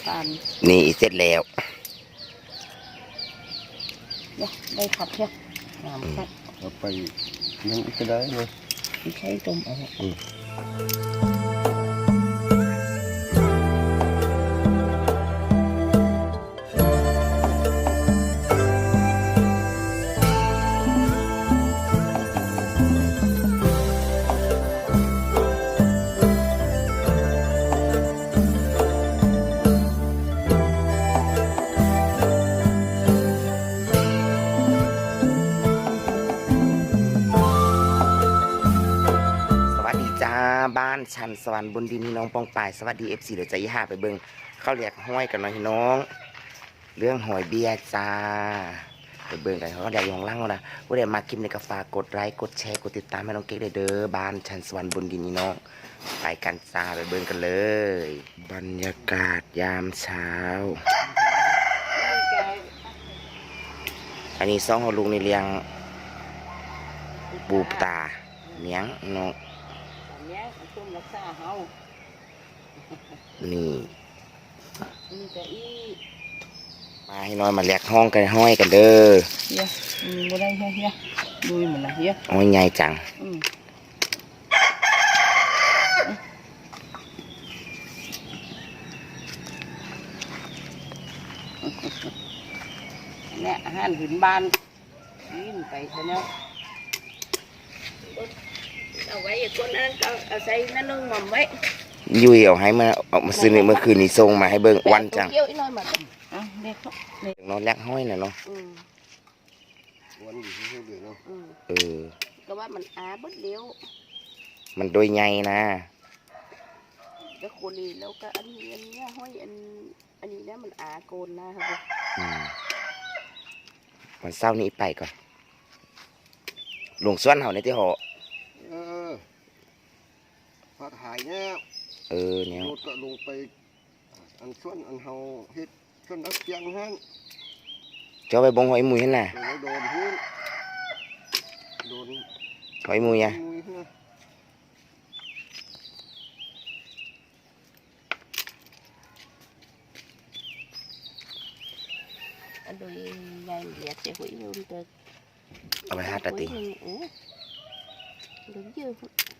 ำตาลนี่เสร็จแล้วเนี่ยได้ผัดเชียวน้ำผัดเอาไปยังอีกก็ได้เลยไม่ใช่ต้มเอา ชันสวรรค์บนดินพี่น้องปองปายสวัสดีเอฟซีเดี๋ยวจะยี่ห้าไปเบิงเขาเรียกห้อยกันหน่อยพี่น้อง เรื่องหอยเบียจ้าไปเบิงกันเขาก็ได้ยองล่างแล้วนะผู้ใดมาคลิปในกาฝากกดไลค์กดแชร์กดติดตามให้น้องเก๊กได้เด้อบ้านชันสวรรค์บนดินพี่น้องไปกันจ้าไปเบิงกันเลย บรรยากาศยามเช้า อันนี้ซองของลุงในเลี้ยง บูบตาเนียงนก อันเนี้ยต้มรักษาเฮานี่นี่ก็อีมาให้น้อยมาแลกห้องกันห้อยกันเด้อเฮียอืมบ่ได้เฮียเฮียดูเหมือนนะเฮียห้อยใหญ่จังอืมเนี่ยอาหารหืนบ้านยินไปซะเนาะ เอาไว้อีกคนนั้นเอาเอาใส่นั่นนึงหม่อมไว้ยุยเอาให้มาเอามาซื้อนี่เมื่อคืนนี้ส่งมาให้เบิ่งวันจังเกี่ยวอีกหน่อยมาอะเด็กเขาเด็กน้อยแลกห้อยน่ะเนาะอืมวันอยู่ที่เดือนเนาะอืมเออก็ว่ามันอาเบดเดียวมันโดยใหญ่นะแล้วคนนี้แล้วก็อันนี้อันเนี้ยห้อยอันอันนี้นะมันอาโกนนะครับอืมวันเศร้าร์นี้ไปก่อนหลวงส่วนเฮาในที่หอ เออพัดหายเนี่ยเออเนี่ยรถก็ลงไป อันส่วนอันเฮาเฮ็ดส่วนนักเสียงฮั่นเจ้าไปบงหอยมุยหั่นน่ะโดนโดนพื้นโดนหอยมุยอะมุยนะอันโดยยายเหลียดจะหุยยืมเตอเอาไปหาตาติเออเดี๋ยวยืมการไม่ให้เห็นไตมันบ่ได้วัดมึงก็อีไปแต่เจ็ดโมงเสาร์นะยืมตาม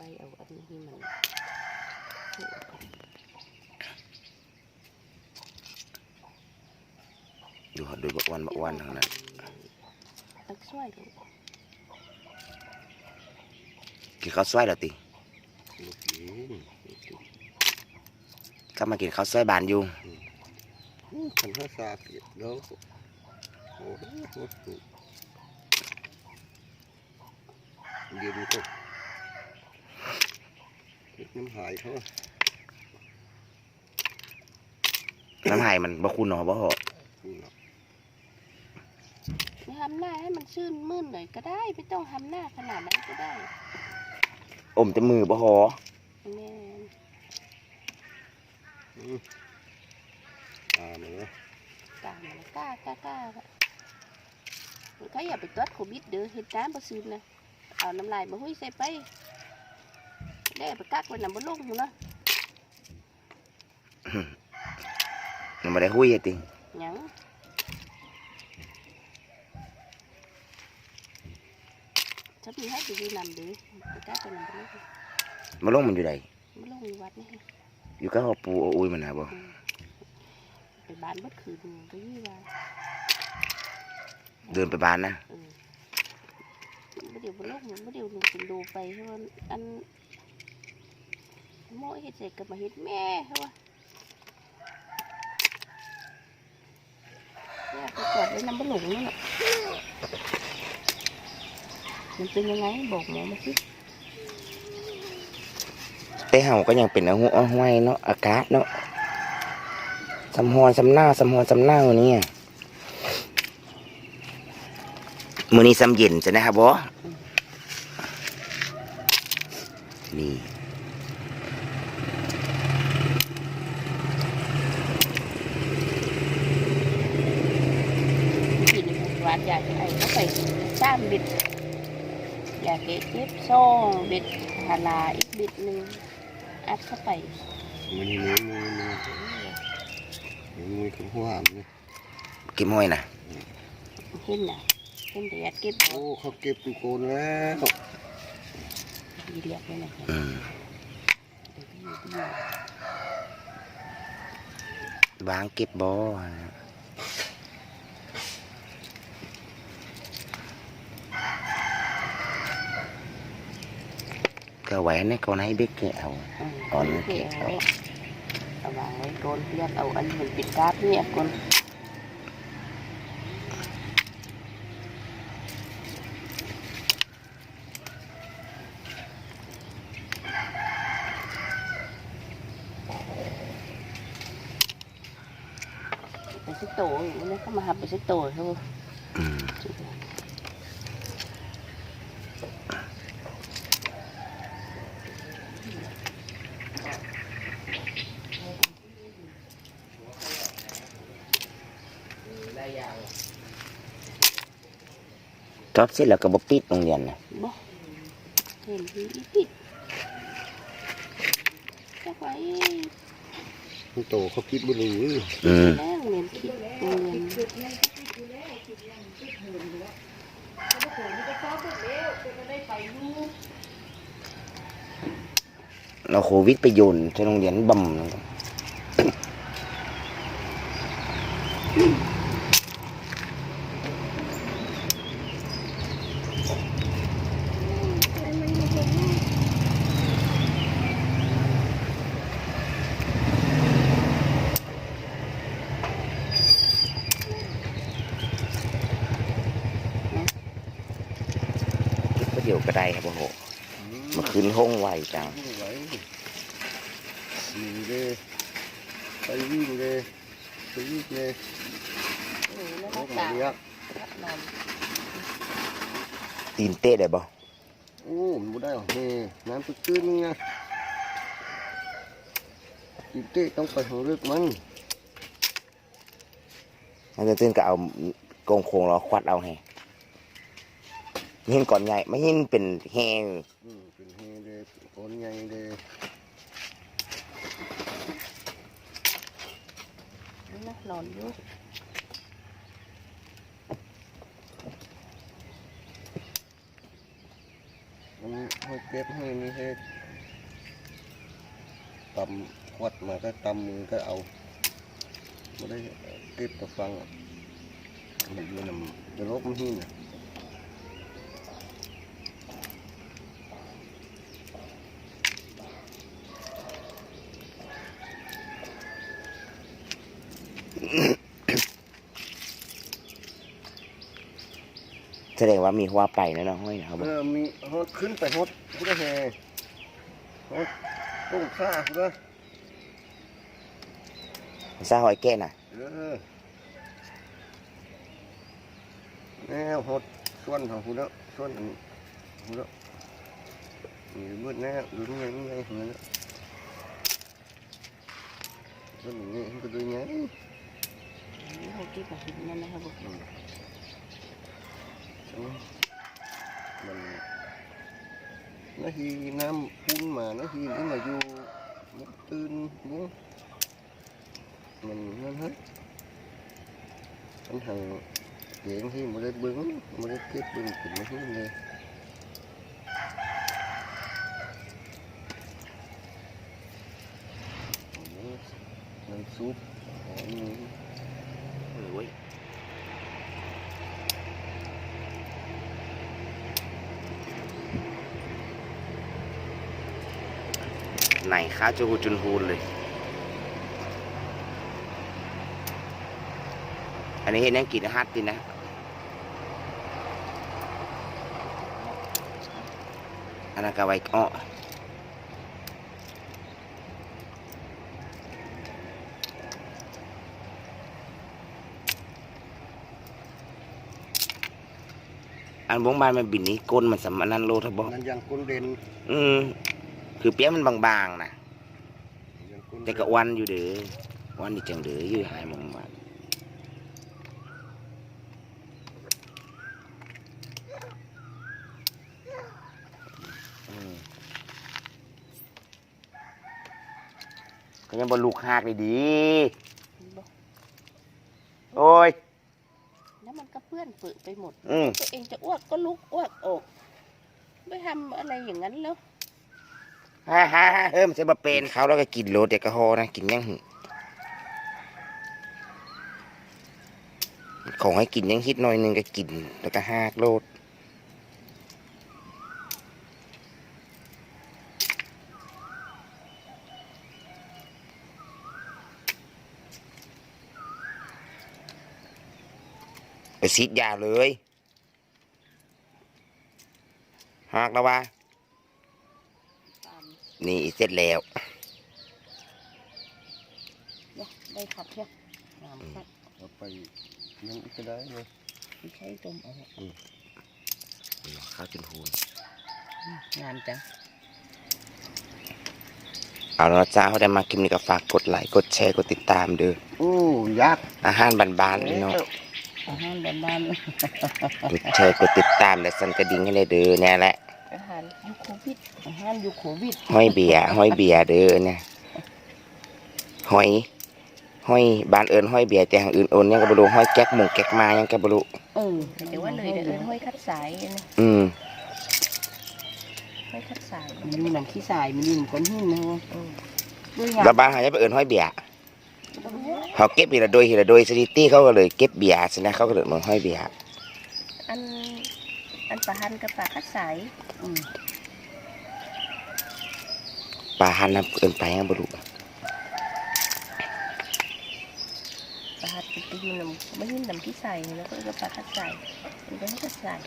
เอาไว้ให้ละโกนดีเกะเอาไว้ดีตรงนี้เกะก็ได้ใบเอาอั นนี้ให้มันๆอยู่โดยบักวันบักวันทั้งนั้นตักช่วยดูกินข้าวซอยแล้วติลูกหญิงก็มากินข้าวซอยบานอยู่คันห้าซาเปียกแล้วโอ้โหเย็นก็เฮ็ดน้ำหายเขาอะน้ำหายมันบ่คุณหนอบ่เหรอนี่เนาะทำหน้าให้มันชื่นมื่นหน่อยก็ได้ ไม่ต้องทำหน้าขนาดนั้นก็ได้อมแต่มือบ่หอแม่นอืมตามมาเลยกล้ามันกล้ากล้ากล้าเขาอย่าไปตรวจโควิดเด้อเหตุการณ์ประซื้อนะเอาน้ำลายมาหุ้ยใส่ไป ได้ไปกักไว้นำบนลงหมดเนาะมันบ่ได้หุ้ยอะติหยังฉันมีให้ไปดูนำเด้อไปกักไว้นำบนลงมาลงมันอยู่ใดบนลงอยู่วัดนี่อยู่กับหอปูเอาอุ้ยมันน่ะบ่ไปบ้านเบัดคืนก็ยี่ว่าเดินไปบ้านนะเออไม่เดี๋ยวบนโลกมันไม่เดี๋ยวลูกเป็นดูไปเพราะว่าอัน โม่เฮ็ดเสร็จกับมาเฮ็ดแม่เขาว่าเนี่ยไปกอดไว้น้ำบะหลงนั่นแหละมันเป็นยังไงบอกหมอมาสิแต่เฮาก็ยังเป็นอาหัวอาห้วยเนาะอากาศเนาะสำฮอนสำหน้าสำฮอนสำหน้าวันนี้อะมื้อนี้สำเย็นจะนะครับบ่นี่หวานอยากไอ้ก็ไปสาม บิดอยากเก็บเก็บซ่องบิดฮาลาอีกบิดหนึ่งอัดเข้าไปมันนี่มือมือมือมือกับหัวหามนี่เก็บห้อยนะเห็นน่ะเห็นแต่ยัดเก็บโอ้เขาเก็บตุกโกนแล้วดีเรียกเลยนะอืมวางเก็บบ่ ก็ไว้ในก่อนให้เด็กแกะเอาก่อนเก็บเอาเอาวางไว้โกนเรียกเอาอันนี้มันปิดกราฟเนี่ยกนไปสิโตอยู่นี่เขามาหับไปสิโตเขา จอบเสร็จแล้วก็บ่ปิดโรงเรียนนะบ่เห็นที่ผิดจักไว้มันโตเขาคิดบ่รู้อืมแล้วเรียนคิดเรียนเราโควิดไปโยนที่โรงเรียนบ่มนั่น ก็คิดว่าเดี๋ยวก็ได้ครับโอ้โหเมาขึ้นห้องไวจังวิ่งไหววิ่งเลยไปวิ่งเลยไปวิ่งเลยเออแล้วรก็ถมาตากเรียกรับนอนตีนเตะได้บ่โอ้มันบ่ได้หรอกเฮ้น้ำตื้นๆนี่นะกินเต้ต้องไปหัวเลือกมันมันจะตื่นก็เอากงโคงเราควัดเอาให้ หินก่อนใหญ่ไม่หินเป็นแหงอืมเป็นเฮเลยคนใหญ่เลยนะนอนอยู่มันให้เก็บให้นี่ให้ตำขวดมาก็ตำมือก็เอาไม่ได้เก็บกับฟังอะมันอยู่นำจะลบมันหินอะ แสดงว่ามีหัวไปแล้วเนาะห้อยนะครับเออมีฮดขึ้นไปฮดพุทธแห่ฮดต้งข้าพุทธซาหอยแก่น่ะ เออแนวฮดส่วนของพุทธส่วนอันพุทธนี่มืดแน่ดูนี่ไงนี่ไงเหมือนแล้วส่วนนี้มันก็ดูไง เขาเก็บมาหินนั่นนะครับผมมันนาทีน้ำพุ่นมานาทีนี้มาอยู่มุก ไหนข้าจูหูจุนหูเลย อันนี้เห็นยังกินฮัตดินะอันนั้นก็ไว้อ้ออันวงบานมันบินนี้ก้นมันสำมันนั่นโลทบอลนั่นยังก้นเด่นอืม คือเปี้ยมันบางๆนะยังคนแต่ก็อ้วันอยู่เด้ออ้วันดีจังเด้ออยู่หายมองบานอืมก็ยังบนลูกหากเลยดี โอ้ย แล้วมันก็เปื้อนเปื้อนไปหมดอืมตัวเองจะอ้วกก็ลุกอ้วกออก ไม่ทำอะไรอย่างนั้นแล้ว ฮ่าฮ่าเฮ้ยมันจะมาเป็นเขาแล้วก็กินโรดเด็กกระฮอนะกินยังหึของให้กินยังฮิตหน่อยหนึงก็กินแล้วก็หากโลดไปซีดยาเลยหากแล้ววะตา นี่เสร็จแล้วเนี่ยได้ขับเนี่ยงามครับเอาไปยังอีกก็ได้เลยไม่ใช่จมเอาข้าวจนพูนงามจังเอาละจ้าเขาได้มาคลิปนี้ก็ฝากกดไลค์กดแชร์กดติดตามเด้อโอ้ยักษ์อาหารบ้านๆนี่เนาะอาหารบ้านกดแชร์กดติดตามและสั่นกระดิ่งให้เลยเด้อเนี่ยแหละๆ อาหารยุคโควิดอาหารยุคโควิดห้อยเบียร์ห้อยเบียร์เด้อเนี่ยห้อยห้อยบ้านเอิญห้อยเบียร์แต่ทางอื่นโอนยังกระบรูห้อยแก๊กหมงแก๊กมายังกระบรูเออแต่ว่าเลยเดี๋ยวเอิ้นห้อยคัดสายนะอืมห้อยคัดสายมันอยู่หนังขี้สายมันอยู่ก้อนหินนะด้วยงาแล้วบ้านเขาจะไปเอิญห้อยเบียร์เขาเก็บเฮละโดยเฮละโดยสถิติเขาก็เลยเก็บเบียร์สินะเขาก็เลยเหมือนห้อยเบียร์อัน อันประหันกับปลาคัดสายอืมปลาหันนะเอิญไปยังบรูปลาหัดไปอยู่น้ำไม่ยินน้ำขี้สายแล้วก็เอาปลาคัดสายมันก็ให้คัดสาย